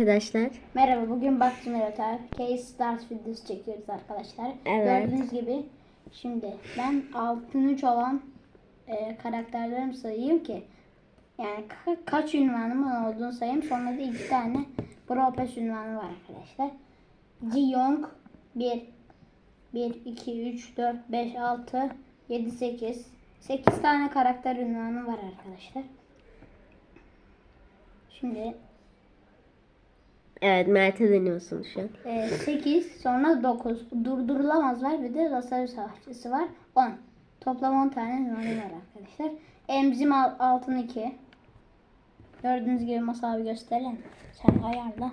Arkadaşlar. Merhaba, bugün Bak Simulator Case Stars videosu çekiyoruz arkadaşlar. Evet. Gördüğünüz gibi şimdi ben altın 3 olan e, karakterlerimi sayayım ki yani ka- kaç ünvanım olduğunu sayayım. Sonra da iki tane Pass ünvanı var arkadaşlar. Jiyong 1 1 2 3 4 5 6 7 8 8 tane karakter ünvanı var arkadaşlar. Şimdi Evet Mert'e deniyorsun şu an. 8 Ee, sonra 9 durdurulamaz var bir de Rosario Savaşçısı var 10 toplam 10 tane ünvanı var arkadaşlar emzim al- altın 2 gördüğünüz gibi masa abi gösterelim sen ayarla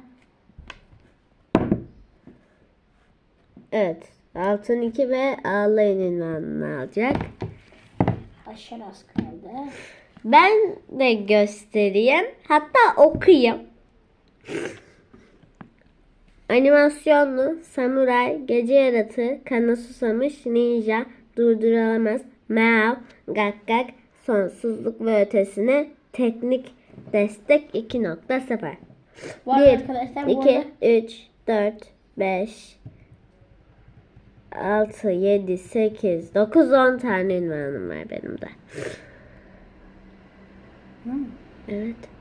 Evet. Altın 2 ve ağlayın ünvanını alacak. aşağı az kaldı Ben de göstereyim. Hatta okuyayım. Animasyonlu, samuray, gece yaratığı, kana susamış, ninja, durdurulamaz, meow, gak gak, sonsuzluk ve ötesine, teknik destek 2.0. bu arada 1, arkadaşlar bu 2, arada 3, 4, 5, 6, 7, 8, 9, 10 tane ünvanım var benim de. Hmm. Evet.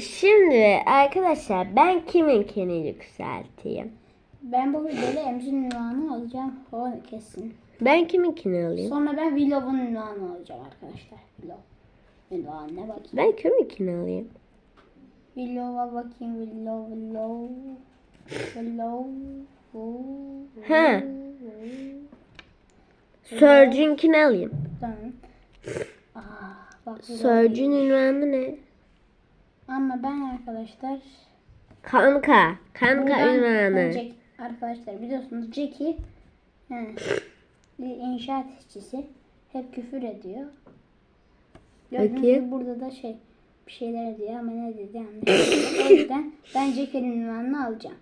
Şimdi arkadaşlar ben kiminkini yükselteyim? ben bu videoda emzim ünvanı alacağım o kesin Ben kiminkini alayım? sonra ben Willow'un ünvanı alacağım arkadaşlar Willow ünvanına bakayım Ben kiminkini alayım? Willow'a bakayım. Willow, Willow. Willow. Oo, Ha. oo. Surge'ünkini alayım. Tamam. Aa, bak Willow değil. ünvanı ne? Ama ben arkadaşlar Kanka. Kanka buradan- ünvanı. Jack- arkadaşlar biliyorsunuz Jackie he, bir inşaat işçisi hep küfür ediyor. Gördüğünüz Peki. gibi burada da şey bir şeyler ediyor ama ne dedi anlayamadım. o yüzden ben Jackie'nin ünvanını alacağım.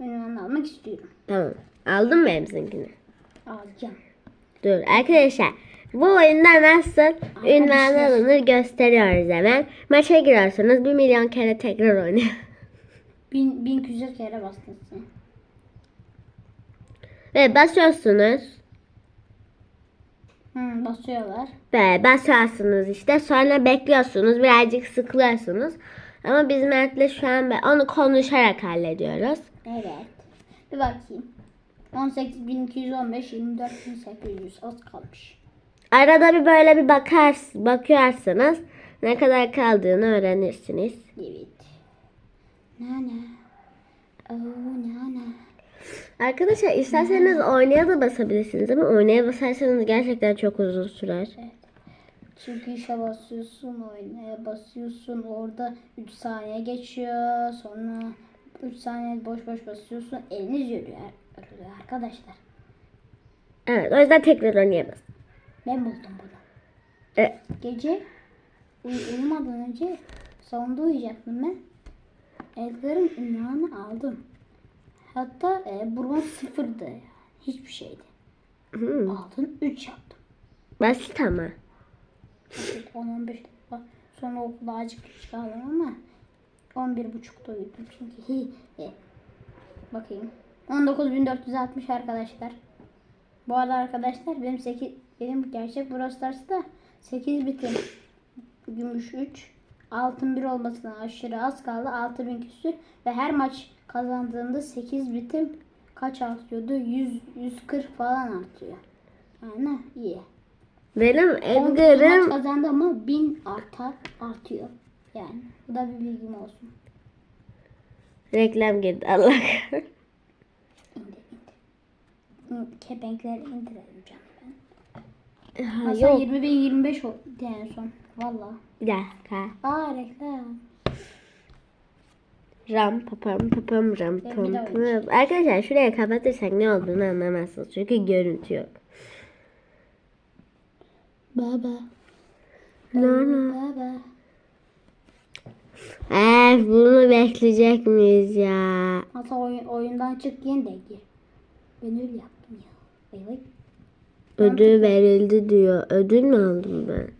Ünvanını almak istiyorum. Tamam. Aldın mı hepsinkini? Alacağım. Dur arkadaşlar. Bu oyunda nasıl ünvan alınır gösteriyoruz hemen. Maça giriyorsunuz. Bir milyon kere tekrar oynuyor. Bin, bin küsur kere bastın sen. Ve basıyorsunuz. Hı, basıyorlar. Ve basıyorsunuz işte. Sonra bekliyorsunuz. Birazcık sıkılıyorsunuz. Ama biz Mert'le şu an onu konuşarak hallediyoruz. Evet. Bir bakayım. 18.215 24.800 az kalmış. Arada bir böyle bir bakar, bakıyorsanız ne kadar kaldığını öğrenirsiniz. Evet. Nana. Oh nana. Arkadaşlar isterseniz oynaya da basabilirsiniz ama oynaya basarsanız gerçekten çok uzun sürer. Çünkü işe basıyorsun, oynaya basıyorsun. Orada 3 saniye geçiyor. Sonra 3 saniye boş boş basıyorsun. Eliniz yürüyor arkadaşlar. Evet o yüzden tekrar oynayamaz. Ben buldum bunu. Evet. Gece uy- uyumadan önce salonda uyuyacaktım ben. Edgar'ın ünvanı aldım. Hatta e, burnum sıfırdı. yani. Hiçbir şeydi. Hmm, Aldım 3 yaptım. basit ama. Artık 10-15 dakika sonra okula acık geç kaldım ama 11.30'da uyudum çünkü hi, hi. Bakayım. 19.460 arkadaşlar. Bu arada arkadaşlar benim 8 benim gerçek Brawl Stars'ta 8 bitim. Gümüş 3. Altın 1 olmasına aşırı az kaldı. 6000 küsür ve her maç kazandığımda 8 bitim kaç artıyordu? 100 140 falan artıyor. Yani iyi. Benim 10 maç Edgar'ım kazandı ama 1000 artar artıyor. Yani bu da bir bilgim olsun. reklam girdi Allah. İndir indir. Kepenkleri indirelim canım. Ha, Hasan yok 20 bin 25 oldu en son. Valla. bir dakika. Aa reklam. Ram papam papam ram Ben pam daha pam. Arkadaşlar şuraya kapatırsak ne olduğunu anlamazsınız. Çünkü görüntü yok. Baba. Nana. Baba. Ee, bunu bekleyecek miyiz ya? Hasan oyun, oyundan çık yine de gir. Ben öyle yaptım ya. Evet. Ödül verildi diyor. Ödül mü aldım ben?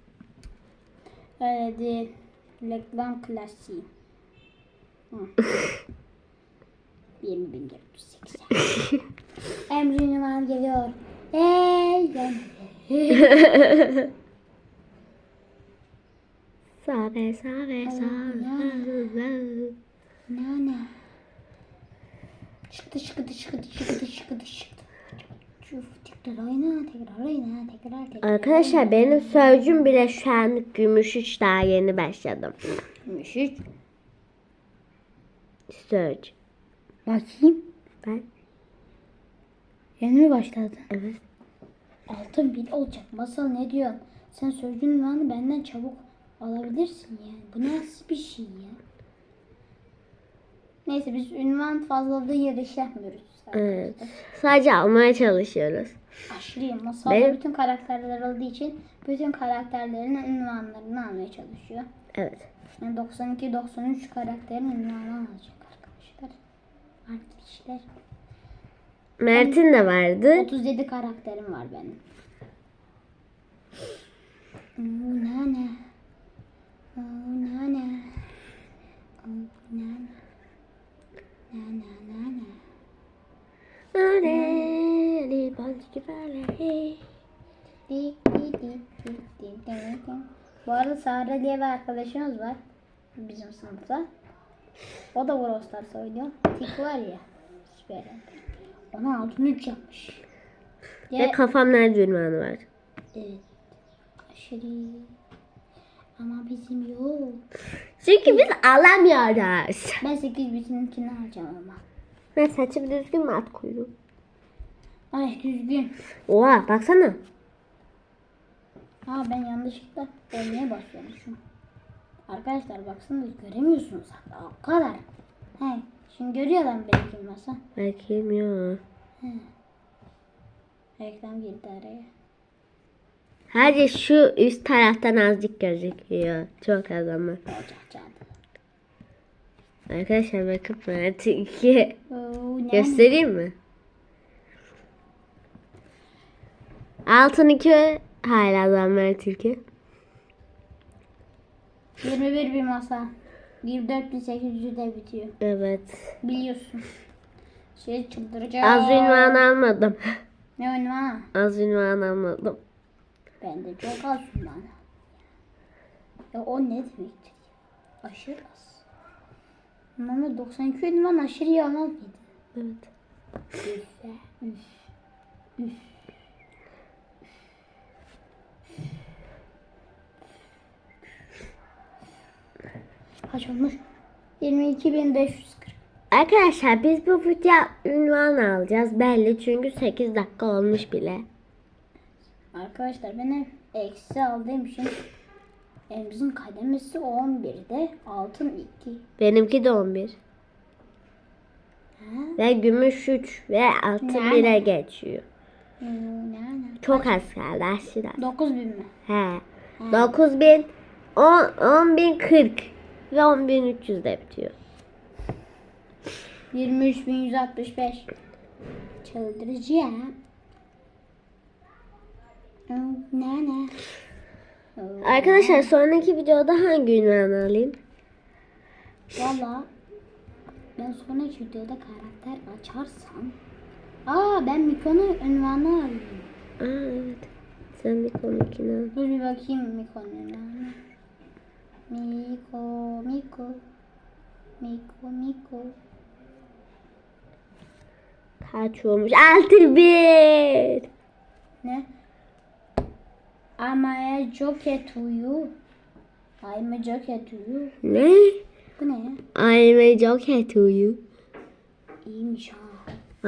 Öyle değil. Reklam klasiği. Hı. 20.480. Emre Ünvan geliyor. Hey. Sabe sabe sabe. Nana. Çıktı çıktı çıktı çıktı çıktı çıktı. Çuf, tekrar oyna tekrar oyna tekrar tekrar. Arkadaşlar benim sözcüğüm bile şu an gümüş üç daha yeni başladım. Gümüş üç. Sözcük. Bakayım. Ben Yeni mi başladı? evet. Altın bil olacak. Masal ne diyor? Sen sözcüğün ünvanı benden çabuk alabilirsin yani. Bu nasıl bir şey ya? Neyse biz ünvan fazlalığı yarış yapmıyoruz. Evet. Sadece almaya çalışıyoruz. Aşırıyım. Masalda Benim- bütün karakterler olduğu için bütün karakterlerin ünvanlarını almaya çalışıyor. Evet. Yani 92-93 karakterin ünvanı alacak arkadaşlar. Arkadaşlar. Mert'in de vardı. 37 karakterim var benim. Sare diye bir arkadaşımız var. Bizim sınıfta. O da Brawl Stars oynuyor. Tik var ya. Süper. Ona altın 3 yapmış. Ve kafam nerede ünvanı var. Evet. Aşırı. Ama bizim yok. Çünkü biz alamıyoruz. Ben 8 bitininkini alacağım ama. Ben saçım düzgün mü at kuyruğu? Ay düzgün. Oha baksana. Ha ben yanlışlıkla oynaya başlamışım. Arkadaşlar baksanıza göremiyorsunuz hatta o kadar. He, şimdi görüyorlar mı beni kim masa? Bakayım yok. Reklam girdi araya. Sadece şu üst taraftan azıcık gözüküyor. Çok az ama. Olacak canım. Arkadaşlar bakın Mert 2. Oo, ne? Göstereyim mi? Altın 2 hala Mert 2. 21 bir masa. 24.800'de bitiyor. Evet. Biliyorsun. Şey çıldıracak. Az ünvan almadım. Ne oyunu Az ünvan almadım. Ben de çok az ünvan. Ya o ne demektir? Aşırı az. Ama 92 ünvan aşırı yalan mıydı? Evet. Üf, üf, üf. Kaç olmuş? 22.540. Arkadaşlar biz bu video ünvan alacağız. Belli çünkü 8 dakika olmuş bile. Arkadaşlar benim eksi aldığım için elimizin kademesi 11'de altın 2. Benimki de 11. Ha? Ve gümüş 3 ve altın Yani. 1'e geçiyor. Ne ne? Çok az kaldı az. 9000 mi? He. 9000 10 10040 ve 10300 de bitiyor. 23.165. Çıldıracağım. Oo, Ne ne? Arkadaşlar sonraki videoda hangi ünvanı alayım? Valla ben sonraki videoda karakter açarsam Aa ben Miko'nun ünvanı alayım. Aa evet. Sen bir konukini al. Dur bir bakayım Miko'nun ünvanı. Miko, Miko. Miko, Miko. Kaç olmuş? 6000. Ne? I'm a joker to you. I'm a joker to you. Ne? Bu ne? I'm a joker to you. İyiymiş ha.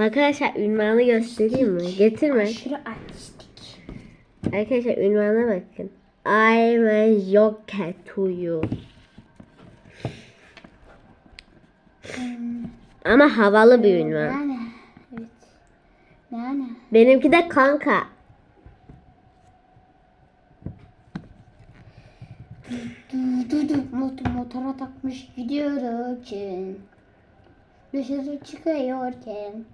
Arkadaşlar ünvanı göstereyim mi? Getirme. Aşırı artistik. Arkadaşlar ünvana bakın. I'm a joker to you. Ama havalı bir ünvan. Yani. Evet. Yani. Benimki de kanka. Mot motora takmış gidiyorken dışarı çıkıyorken.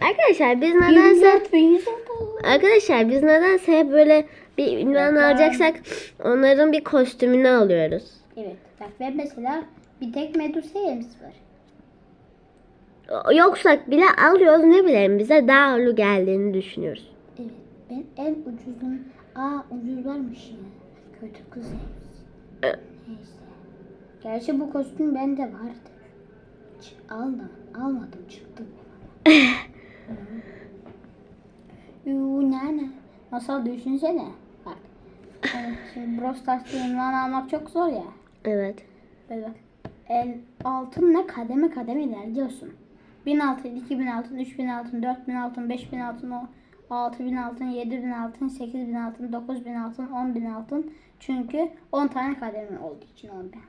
Arkadaşlar biz nedense 24 oldu. Arkadaşlar biz nedense hep böyle bir ünvan alacaksak onların bir kostümünü alıyoruz. Evet. Bak ben mesela bir tek Medusa elimiz var. Yoksa bile alıyoruz ne bileyim bize daha uğurlu geldiğini düşünüyoruz. Evet. Ben en ucuzun... Aa ucuz varmış ya. Kötü kız. Neyse. Gerçi bu kostüm bende vardı. Aldım. Almadım çıktı. Yuu nane. Masal düşünsene. Bak. Yani şimdi Brawl Stars'ta ünvan almak çok zor ya. Evet. Böyle bak. El altınla kademe kademe ilerliyorsun. 1000 altın, 2000 altın, 3000 altın, 4000 altın, 5000 altın, o 6000 altın, 7000 altın, 8000 altın, 9000 altın, 10000 altın. Çünkü 10 tane kademe olduğu için 10.000 altın.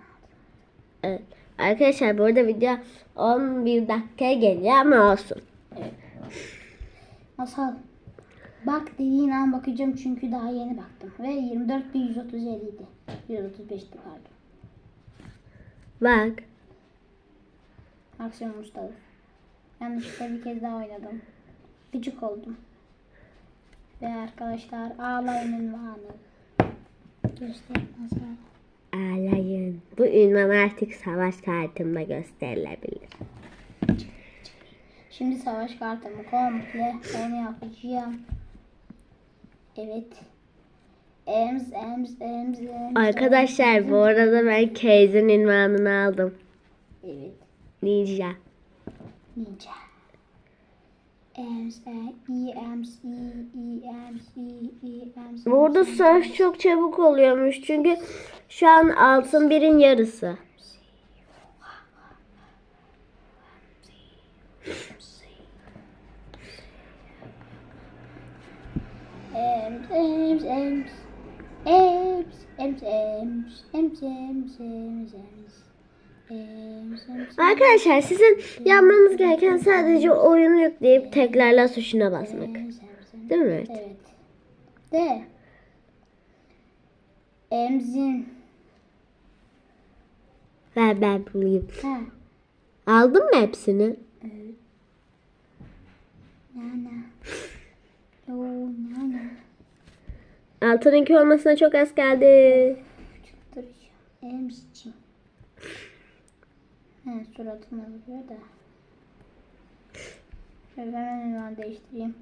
evet. Arkadaşlar bu arada video 11 dakikaya geliyor ama olsun. Masal. Bak dediğin an bakacağım çünkü daha yeni baktım. Ve 24.137 idi. 135'ti pardon. Bak. Maksimum ustalık. Yanlışlıkla bir kez daha oynadım. Gıcık oldum. Ve arkadaşlar ağlayın ünvanı. Göster masal. Ağlayın. Bu ünvan artık savaş kartımda gösterilebilir. Şimdi savaş kartımı komple onu yapacağım. Evet. Ems, ems, ems, ems. Arkadaşlar bu arada ben Kayzen ünvanını aldım. Evet. Ninja. Ninja. Ems, e, ems, ems, e, ems. Burada savaş çok çabuk oluyormuş çünkü şu an altın birin yarısı. Ems, ems, ems. Ems, ems, ems, ems, ems, ems, ems. Arkadaşlar sizin yapmanız gereken sadece oyunu yükleyip tekrarla tuşuna basmak. Değil mi? Evet. De. Emzin. Ver ben bulayım. Ha. Aldın mı hepsini? Evet. Nana. Oo nana. Altınınki olmasına çok az kaldı. Çıktıracağım. Emzicim. He suratına vuruyor da. Şöyle hemen ünvan değiştireyim.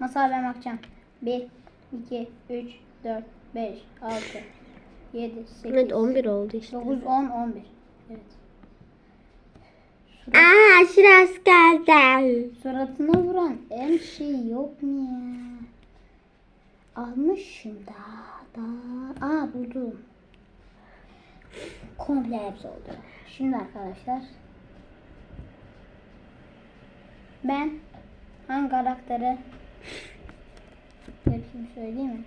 Masal ben bakacağım. 1, 2, 3, 4, 5, 6, 7, 8, Evet 11 oldu işte. 9, 10, 11. Evet. Aa şurası geldi. Suratına vuran en şey yok mu ya? Almışım da. da. Aa buldum. Komple hepsi oldu. Şimdi arkadaşlar. Ben hangi karakteri hepsini söyleyeyim mi?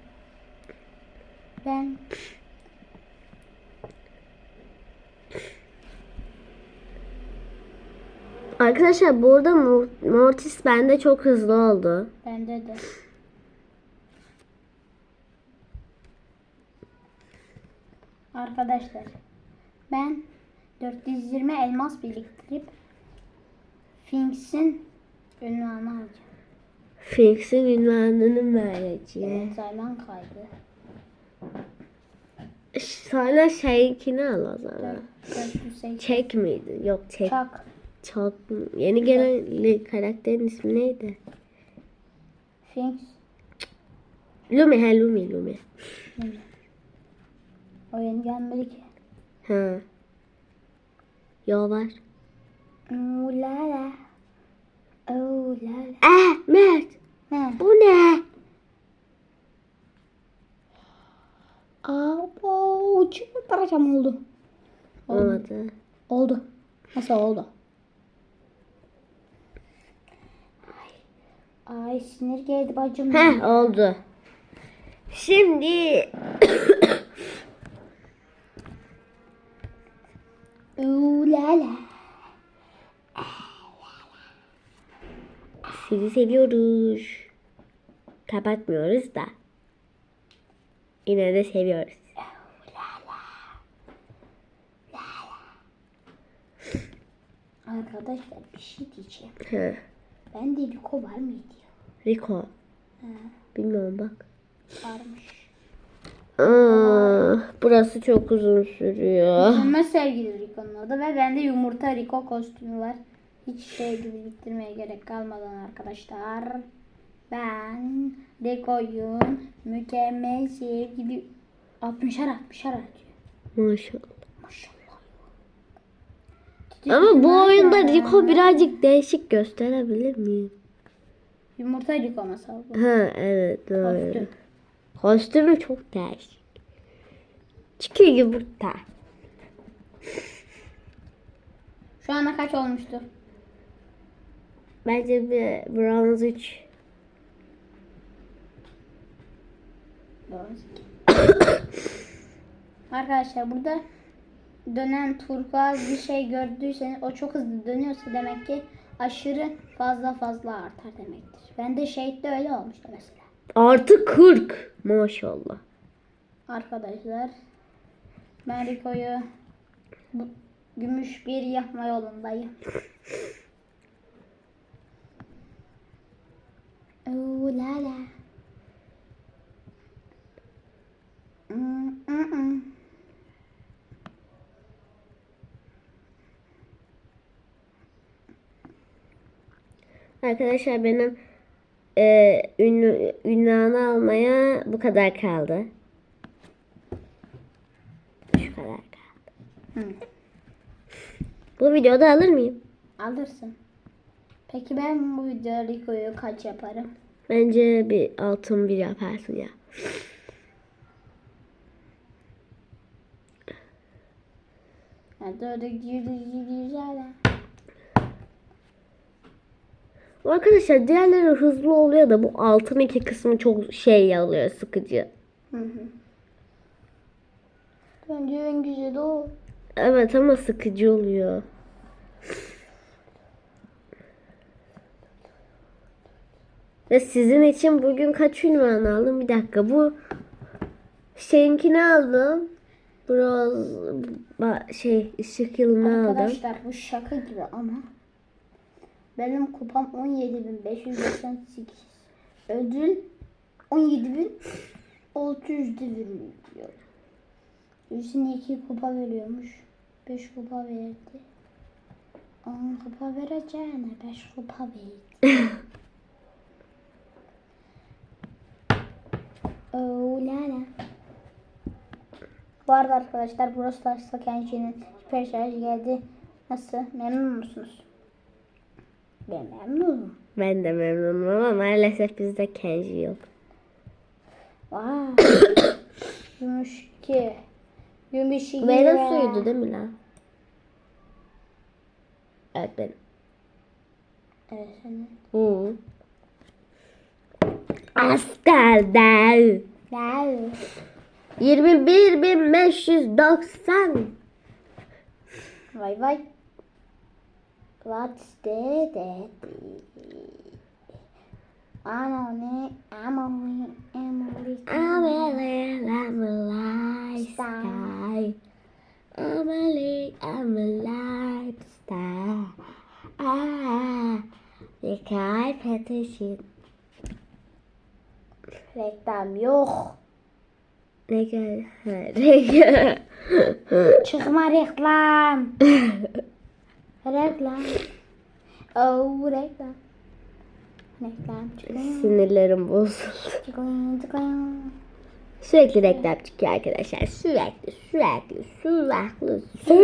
Ben Arkadaşlar burada Mor- Mortis bende çok hızlı oldu. bende de Arkadaşlar ben 420 elmas biriktirip Finks'in ünvanı alacağım. Finks'in ünvanını vereceğim. Evet, Zayman kaydı. Sonra şeyinkini al o zaman. 480 Çek miydi? Yok çek. çak. Çok yeni gelen karakterin ismi neydi? Finks. Lumi he Lumi Lumi. O yeni gelmedi ki. Ha. Yo var. Ulala. Ulala. Ah Mert Ne? bu ne? Abo, çıkma parçam oldu. Olmadı. Oldu. Nasıl oldu? Ay, ay sinir geldi bacım. Heh oldu. Şimdi Ulala. sizi seviyoruz. Kapatmıyoruz da. Yine de seviyoruz. Arkadaşlar bir şey diyeceğim. Ha. Ben de Rico var mıydı ya? Rico. Ha, Bilmiyorum bak. varmış. Aa, burası çok uzun sürüyor. Mükemmel sevgili Rico'nun adı ve bende yumurta Rico kostümü var. Hiç şey gibi biriktirmeye gerek kalmadan arkadaşlar. Ben Rico'yum mükemmel sevgili 60'ar 60'ar atıyor. Maşallah. Maşallah. Ama bu oyunda. Rico birazcık değişik gösterebilir miyim? Yumurta Rico masal bu. Ha evet doğru. Kostüm. Kostümü çok değişik. Çünkü yumurta. Şu ana kaç olmuştur? Bence bir bronz 3. Arkadaşlar burada dönen turkuaz bir şey gördüyseniz o çok hızlı dönüyorsa demek ki aşırı fazla fazla artar demektir. Bende şehitde öyle olmuştu mesela. Artı 40. Maşallah. Arkadaşlar ben Rico'yu gümüş bir yapma yolundayım. Oo la la. Arkadaşlar benim e, ünlü, ünvanı almaya bu kadar kaldı. Şu kadar kaldı. Hı. Bu videoda alır mıyım? Alırsın. Peki ben bu videoda Rico'yu kaç yaparım? Bence bir altın bir yaparsın ya. Yani dörde güzel. Arkadaşlar diğerleri hızlı oluyor da bu altın iki kısmı çok şey alıyor sıkıcı. Hı hı. Bence en güzeli o. Evet ama sıkıcı oluyor. Ve sizin için bugün kaç ünvan aldım? Bir dakika bu şeyinkini aldım. Biraz şey ışık yılını aldım. Arkadaşlar bu şaka gibi ama benim kupam 17.598. Ödül 17.600 veriliyor. Üstüne 2 kupa veriyormuş. 5 kupa verdi. 10 kupa vereceğine 5 kupa verdi. oh la la. Bu arada arkadaşlar burası Taşla Kenji'nin süper şarj geldi. Nasıl? Memnun musunuz? Ben memnunum. Ben de memnunum ama maalesef bizde Kenji yok. Vay. Gümüş ki. Gümüş iki. Benim suydu değil mi lan? Evet benim. Evet senin. Hı. Askerler. Gel. 21.590 Vay vay. What's that? Anone, amone, amore. I'm a little, I'm a lifestyle. I'm a little, I'm a lifestyle. Ah, bir kalp ateşin. Reklam yok. Ne gel? Çıkma reklam. reklam. Oh reklam. Reklam çıkıyor. Sinirlerim bozuldu. Çıkıyor çıkıyor. Sürekli reklam çıkıyor arkadaşlar. Sürekli, sürekli, sürekli, sürekli.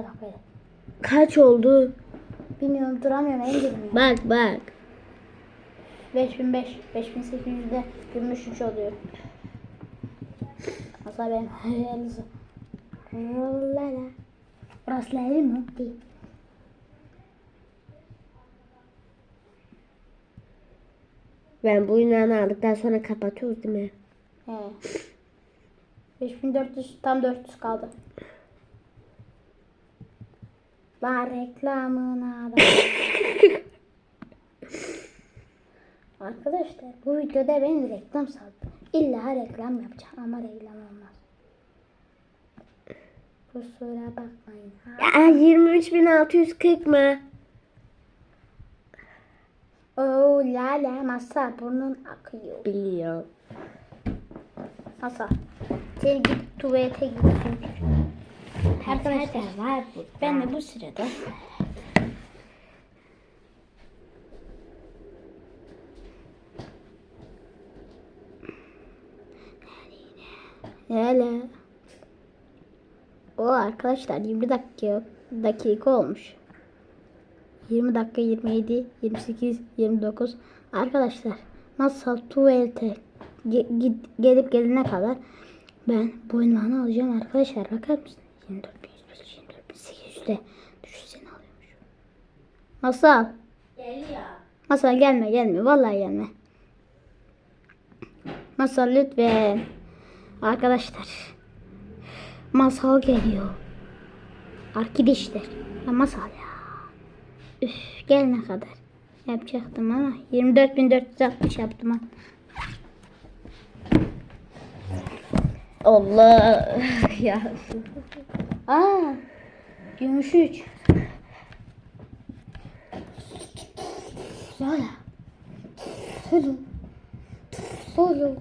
Sürekli. Kaç oldu? Bilmiyorum duramıyorum en girmiyor. Bak bak. 5005, 5800'de gümüş 3 oluyor. Mesela benim hayalisi. Rollala. Rastlayalım mı? Değil. Ben bu ünvanı aldıktan sonra kapatıyoruz değil mi? He. 5400 tam 400 kaldı. La reklamına bak. Arkadaşlar bu videoda ben reklam saldım. İlla reklam yapacağım ama reklam olmaz. Kusura bakmayın. Ya 23.640 mı? Oo la la masa burnun akıyor. Biliyorum. Masa. Sen git tuvalete git. Arkadaşlar var bu. ben de bu sırada Hele. O arkadaşlar 20 dakika dakika olmuş. 20 dakika 27 28 29 arkadaşlar masal tuvalete git- gelip gelene kadar ben bu alacağım arkadaşlar bakar mısın 24 24 800'de düşünsene alıyormuş. Masal Geliyor. Masal gelme gelme vallahi gelme. Masal lütfen. Arkadaşlar. Masal geliyor. Arkadaşlar. Ya masal ya. Üf gelene kadar. Yapacaktım ama 24.460 yaptım. Allah ya. Aa. Gümüş 3. Lala. Lulu. Lulu.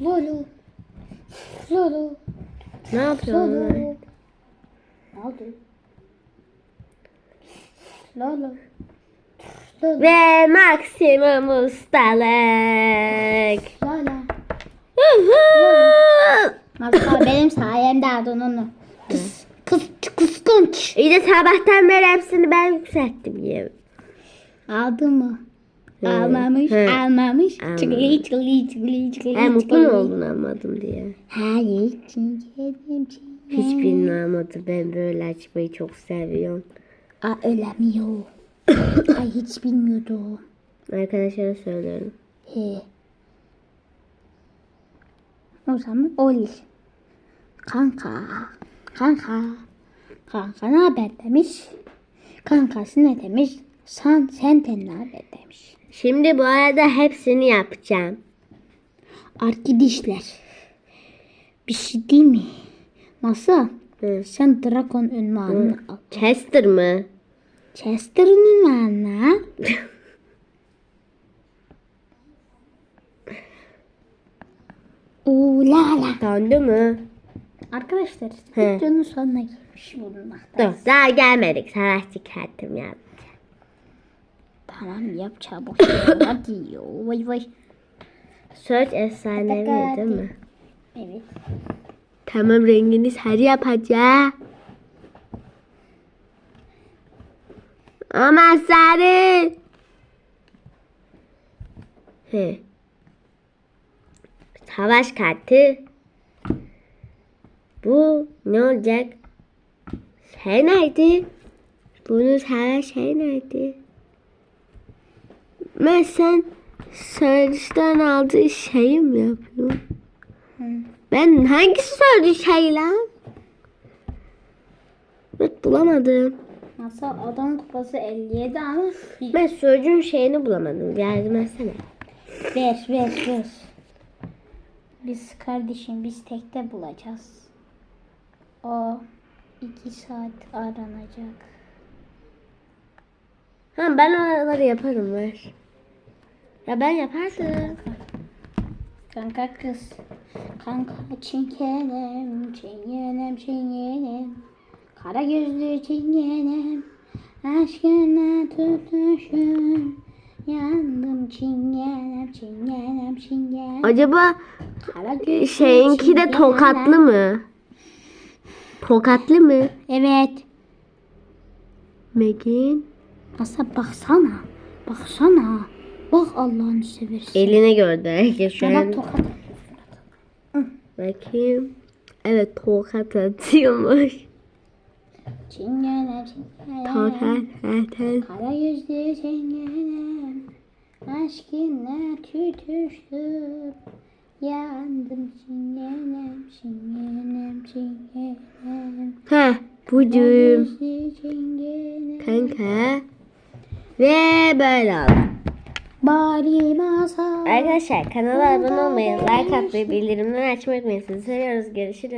Lulu. Lulu. Ne yapıyorsun? Lulu. Ne oldu? Lulu. Lulu. Ve maksimum ustalık. Yuhu! Masal benim sayemde aldın onu. Kız, kız, kıskanç. İyi de sabahtan beri hepsini ben yükselttim ya. Aldı mı? Almamış, Hı. almamış. Almamış. Çıkılı, çıkılı, çıkılı, çıkılı. Ben mutlu mu oldun anladım diye. Hayır, çingenim, çingenim. Hiçbirini anlamadı. Ben böyle açmayı çok seviyorum. Aa, öyle mi yo? Ay hiç bilmiyordum. Arkadaşlara söylüyorum. He. O zaman ol. Kanka. Kanka. Kanka ne haber demiş. Kankası ne demiş. Sen senden ne haber demiş. Şimdi bu arada hepsini yapacağım. Arkadaşlar. Bir şey değil mi? Nasıl? Hı. Sen Dragon ünvanını al. Chester mı? Chester'ın ünvanını. Oo la la. Döndü mü? Arkadaşlar videonun sonuna gelmiş bulunmakta. Dur daha gelmedik. Savaş çıkarttım ya. Tamam yap çabuk. Hadi yo. Vay vay. Search efsanevi değil mi? Evet. Tamam rengini sarı yapacağım. Ama sarı. He. Savaş kartı. Bu ne olacak? Şey nerede? Bunu savaş şey nerede? Ben sen sarıştan aldığı şeyi mi yapıyorum? Hı. Ben hangisi söyledi şey lan? Evet bulamadım. Nasıl adam kupası 57 ama Ben sözcüğün şeyini bulamadım. Yardım etsene. ver ver ver. Biz kardeşim biz tekte bulacağız. O iki saat aranacak. Ha ben oraları yaparım ver. Ya ben yapardım. Kanka kız. Kanka çingenem, çingenem, çingenem. Kara gözlü çingenem. Aşkına tutuşum. Yandım çingenem, çingenem, çingenem. Acaba Kara şeyinki de tokatlı mı? Tokatlı mı? Evet. Megan. Masa baksana. Baksana. Bak Allah'ını seversen. Elini gördü. Herkes şu an. tokat Bakayım. Evet tokat atıyormuş. Çingenem, çingenem. Tokat zaten. Kara yüzlü çingenem Aşkına tutuştum Yandım çingenem Çingenem çingenem Ha Kara bucum. yüzlü çingenem Kanka. Ve böyle oldu. Bari masal Arkadaşlar kanala abone olmayı, like atmayı, bildirimleri açmayı unutmayın. Sizi seviyoruz. Görüşürüz.